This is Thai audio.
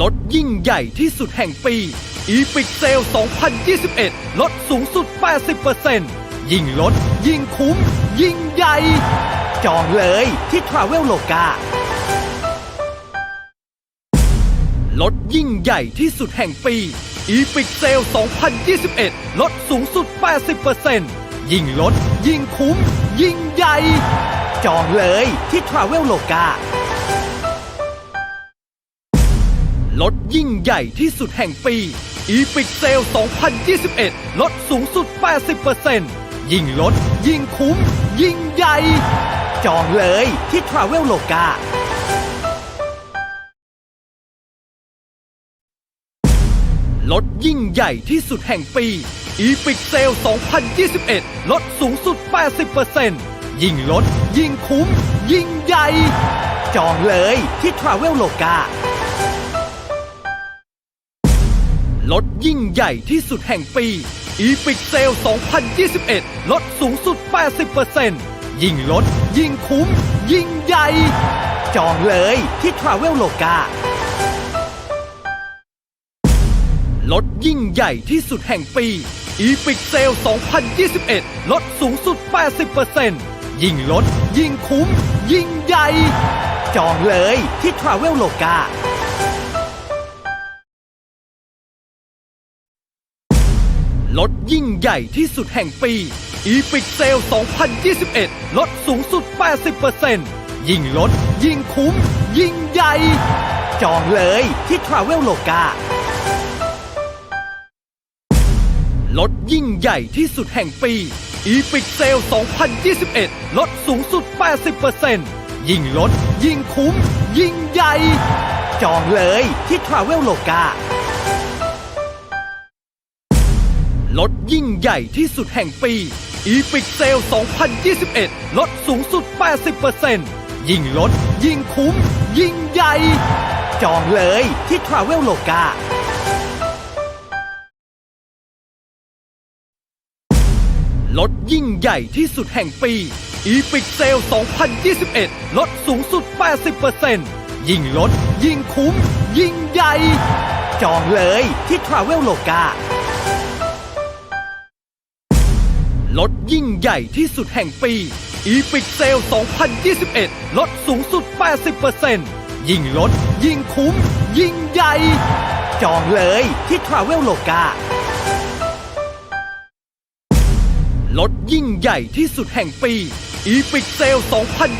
ลดยิ่งใหญ่ที่สุดแห่งปี Epic Sale 2021 ลดสูงสุด 80%ยิ่งลด ยิ่งคุ้ม ยิ่งใหญ่ จองเลยที่ Travel Loga ลดยิ่งใหญ่ที่สุดแห่งปี Epic Sale 2021 ลดสูงสุด 80%ยิ่งลด ยิ่งคุ้ม ยิ่งใหญ่ จองเลยที่ Travel Loga ดยิ่งใหญ่ที่สุดแห่งปี Epic Sale 2021 ลดสูงสุด 80%ยิ่งลด ยิ่งคุ้ม ยิ่งใหญ่ จองเลยที่ Travel Loga ลดยิ่งใหญ่ที่สุดแห่งปี Epic Sale 2021 ลดสูงสุด 80%ยิ่งลด ยิ่งคุ้ม ยิ่งใหญ่ จองเลยที่ Travel Loga ลดยิ่งใหญ่ที่สุดแห่งปี Epic Sale 2021 ลดสูงสุด 80%ยิ่งลด ยิ่งคุ้ม ยิ่งใหญ่ จองเลยที่ Travel Loga ลดยิ่งใหญ่ที่สุดแห่งปี Epic Sale 2021 ลดสูงสุด 80%ยิ่งลด ยิ่งคุ้ม ยิ่งใหญ่ จองเลยที่ Travel Loga ลดยิ่งใหญ่ที่สุดแห่งปี Epic Sale 2021 ลดสูงสุด 80%ยิ่งลด ยิ่งคุ้ม ยิ่งใหญ่ จองเลยที่ Travel Loga ลดยิ่งใหญ่ที่สุดแห่งปี Epic Sale 2021 ลดสูงสุด 80%ยิ่งลด ยิ่งคุ้ม ยิ่งใหญ่ จองเลยที่ Travel Loga ลดยิ่งใหญ่ที่สุดแห่งปี Epic Sale 2021 ลดสูงสุด 80%ยิ่งลด ยิ่งคุ้ม ยิ่งใหญ่ จองเลยที่ Travel Loga ลดยิ่งใหญ่ที่สุดแห่งปี Epic Sale 2021 ลดสูงสุด 80%ยิ่งลด ยิ่งคุ้ม ยิ่งใหญ่ จองเลยที่ Travel Loga ลดยิ่งใหญ่ที่สุดแห่งปี Epic Sale 2021 ลดสูงสุด 80%ยิ่งลด ยิ่งคุ้ม ยิ่งใหญ่ จองเลยที่ Travel Loga ลดยิ่งใหญ่ที่สุดแห่งปี Epic Sale 2 0